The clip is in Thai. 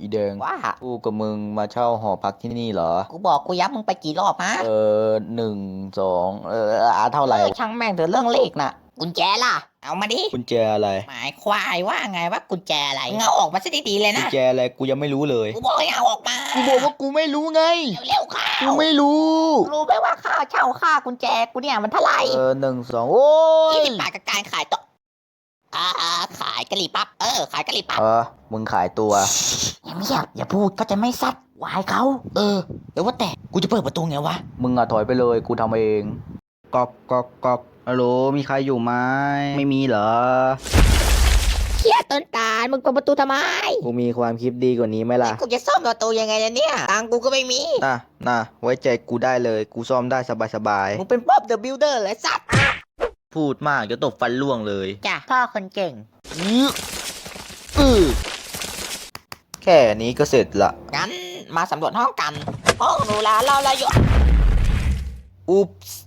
อีแดงว่ากูกับมึงมาเช่าหอพักที่นี่เหรอ กูบอกกูย้ำมึงไปกี่รอบฮะ เออหนึ่งสองเอออาเท่าไหร่เออช่างแม่งเถอะเรื่องเลขน่ะ กุญแจล่ะ เอามาดิ กุญแจอะไร หมายควายว่าไงว่ากุญแจอะไรเงเอาออกมาซะดีๆเลยกุญนะ แจอะไรกูยังไม่รู้เลย กูบอกให้เอาออกมา กูบอกว่ากูไม่รู้ไง เร็วๆเข้ากูไม่รู้ รู้ไหมว่าค่าเช่าค่ากุญแจกูเนี่ยมันเท่าไหร่เออหนึ่งสองโอ้ยี่ยสิบบาทกับการขายตัว อ่าอ่าขายกะหรี่ปั๊บ เออ ขายกะหรี่ปั๊บ เออ มึงขายตัว อย่าไม่อยากอย่าพูดก็จะไม่ซัดวายเขา เออเดี๋ยวว่าแต่กูจะเปิดประตูไงวะ มึงอะถอยไปเลย กูทำเอง กอกกอกกอกฮัลโหลมีใครอยู่ไหมไม่มีเหรอเชี่ยต้นตาลมึงเปิดประตูทำไมกูมีความคิดดีกว่านี้ไหมล่ะ กูจะซ่อมประตูยังไงล่ะเนี่ย ตังค์กูก็ไม่มี น่ะน่ะไว้ใจกูได้เลย กูซ่อมได้สบายมึงเป็นป๊อบเดอะบิลเดอร์เลยสัตว์ๆ พูดมากจะตบฟันล่วงเลยจ้ะพ่อคนเก่ง อือแค่นี้ก็เสร็จละ งั้นมาสำรวจห้องกัน ห้องหนูลาเราละยศอุ๊ปส์